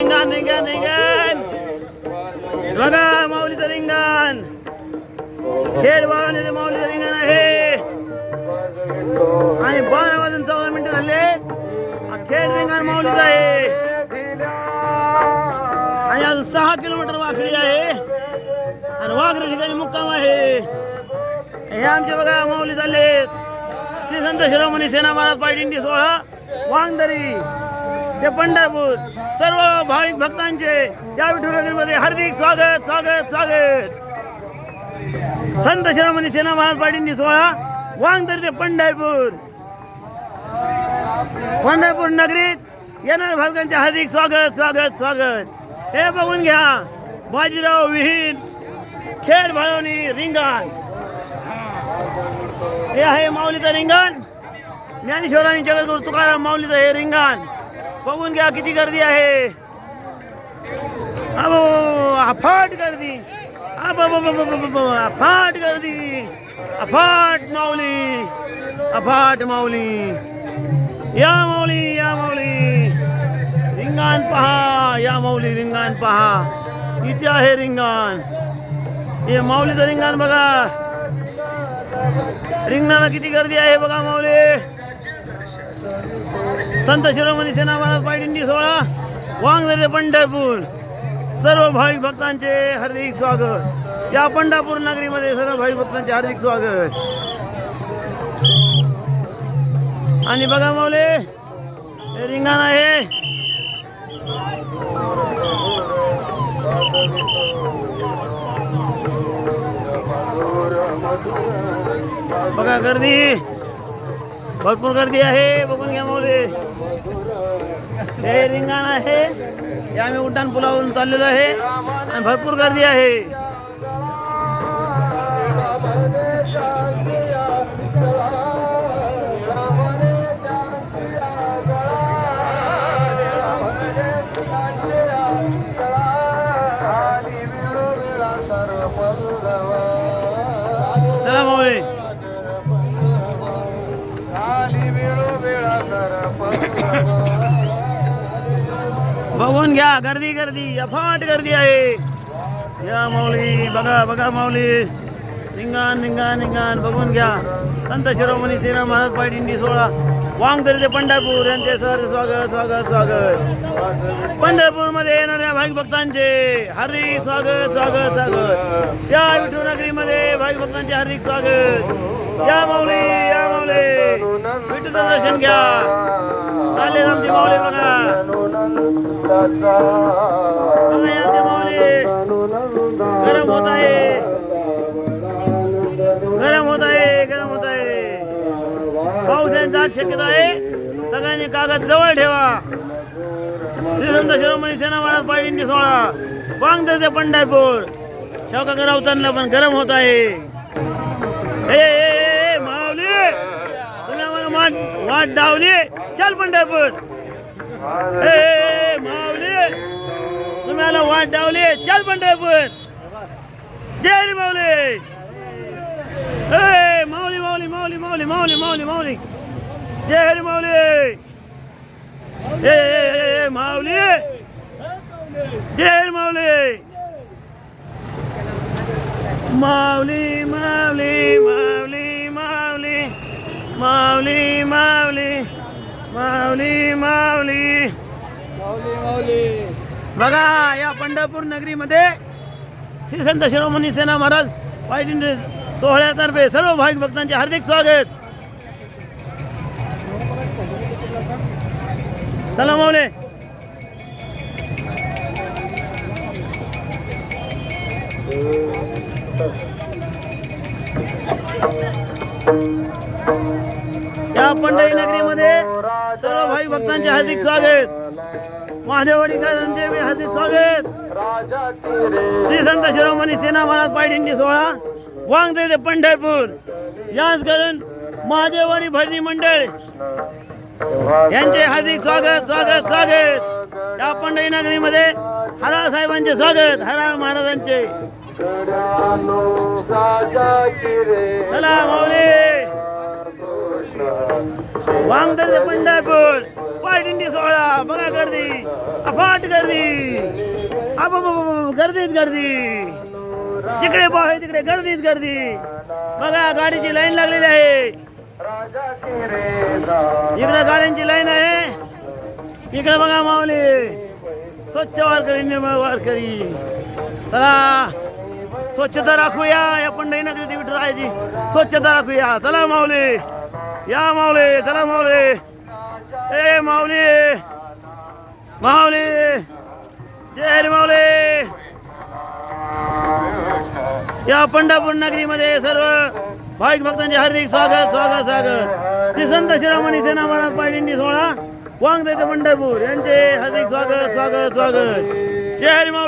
रिंगण रिंगण रिंगण. बघा माऊलीचं रिंगण. खेड वाजवण्याचं माऊलीचं रिंगण आहे. आणि बारा वाजून चौदा मिनिटं झाले. हा खेड रिंगण माऊलीचं आहे. आणि अजून सहा किलोमीटर वाकडी आहे. आणि वाघरी ठिकाणी मुक्काम आहे. हे आमचे बघा माऊली चालले श्री संत शिरोमणी सेना महाराज पायदिंडी सोहळा वांगदरी. ते पंढरपूर सर्व भाविक भक्तांचे या विठुनगरीमध्ये हार्दिक स्वागत स्वागत स्वागत. संत शिरोमणी सेना महाराज पायदिंडी सोहळा वांगदरी ते पंढरपूर. पंढरपूर नगरीत येणाऱ्या भाविकांचे हार्दिक स्वागत स्वागत स्वागत. हे बघून घ्या बाजीराव विहीर खेळ भाळवणी रिंगण. हे आहे माऊलीचं रिंगण. ज्ञानेश्वरांनी जगद्गुरु तुकाराम माऊलीचं हे रिंगण. बघून घ्या किती गर्दी आहे. अबो अफाट गर्दी. अफाट गर्दी. अफाट माऊली. अफाट माऊली. या माऊली या माऊली. रिंगाण पहा या माऊली रिंगाण पहा. इथे आहे रिंगाण. हे माऊलीचं रिंगाण बघा. रिंगणाला किती गर्दी आहे बघा माऊली. संत शिरोमणी सेना महाराज पायदिंडी सोहळा वांगदरे पंढरपूर. सर्व भाविक भक्तांचे हार्दिक स्वागत. या पंढरपूर नगरीमध्ये सर्व भाविक भक्तांचे हार्दिक स्वागत. आणि बघा माऊले हे रिंगाण आहे. बघा गर्दी. भरपूर गर्दी आहे बघून घ्या मोरे हे रिंगण आहे. हे आम्ही उड्डाण पुलावरून चाललेलो आहे. आणि भरपूर गर्दी आहे. चला बघून घ्या गर्दी गर्दी अफाट गर्दी आहे. या माऊली बघा बघा माऊली. निंगान निंगान निंगान बघून घ्या. संत शिरोमणी सेना महाराज पायदिंडी सोहळा. वांगदरी ते पंढरपूर यांचे सर स्वागत स्वागत स्वागत. पंढरपूरमध्ये येणाऱ्या भाई भक्तांचे हार्दिक स्वागत स्वागत स्वागत. या विठू नगरीमध्ये भाई भक्तांचे हार्दिक स्वागत. या माऊली या माऊली. विठूचं दर्शन घ्या. चालेल आमची माऊली बघा. गरम होत आहे गरम होत आहे गरम होत आहे पाऊस आहे दाट शक्यता आहे सगळ्यांनी कागद जवळ ठेवा। श्री संत शिरोमणी सेना महाराज पायदिंडी सोहळा वांगदर ते पंढरपूर। शौका उतरला पण गरम होत आहे ए, ए, ए, ए, माऊली! तुम्ही आम्हाला वाट वाट डावली चल पंढरपूर. तुम्हाला ए, वाट डावली चल पंढरपूर. जय रे माऊली. ए माऊली माऊली माऊली माऊली माऊली माऊली माऊली. जय हरी माऊली. ए, माऊली. जय हरी माऊली. माऊली माऊली माऊली माऊली. माऊली माऊली. माऊली माऊली. बघा या पंढरपूर नगरीमध्ये श्री संत शिरोमणी सेना महाराज पायदिंडी सोहळ्यातर्फे सर्व भाविक भक्तांचे हार्दिक स्वागत. चला माऊले. या पंढरी नगरीमध्ये सर्व भाविक भक्तांचे हार्दिक स्वागत. महादेवडीकरांचे मी हार्दिक स्वागत. श्री संत शिरोमणी सेना महाराज पायदिंडी सोहळा वांगदे ते पंढरपूर. याच करून महादेववाडी भजनी मंडळ. यांचे हार्दिक स्वागत स्वागत स्वागत. या पंढरी नगरीमध्ये हरा साहेबांचे स्वागत हरा महाराजांचे. चला माऊली. वांगदर ते पंढरपूर. पायदिंडी सोहळा बघा गर्दी. अफाट गर्दी. अबाबाबा, गर्दीत गर्दी. जिकडे पाहू तिकडे गर्दीत गर्दी. बघा गाडीची लाईन लागलेली आहे. इकडे गाड्यांची लाईन आहे. इकडे बघा माऊली. स्वच्छ वारकरी निर्मळ वारकरी. चला स्वच्छता राखूया. या पंढरी नगरी देवी राहायची स्वच्छता राखूया. चला माऊली. या माऊले चला माऊली. ए माऊली! माऊली! जय माऊली! या पंढरपूर नगरीमध्ये सर्व भाविक भक्तांचे हार्दिक स्वागत स्वागत स्वागत. श्री संत शिरोमणी सेना महाराज पायदिंडी सोहळा वांग पंढरपूर यांचे हार्दिक स्वागत स्वागत स्वागत. जय हरी माऊली!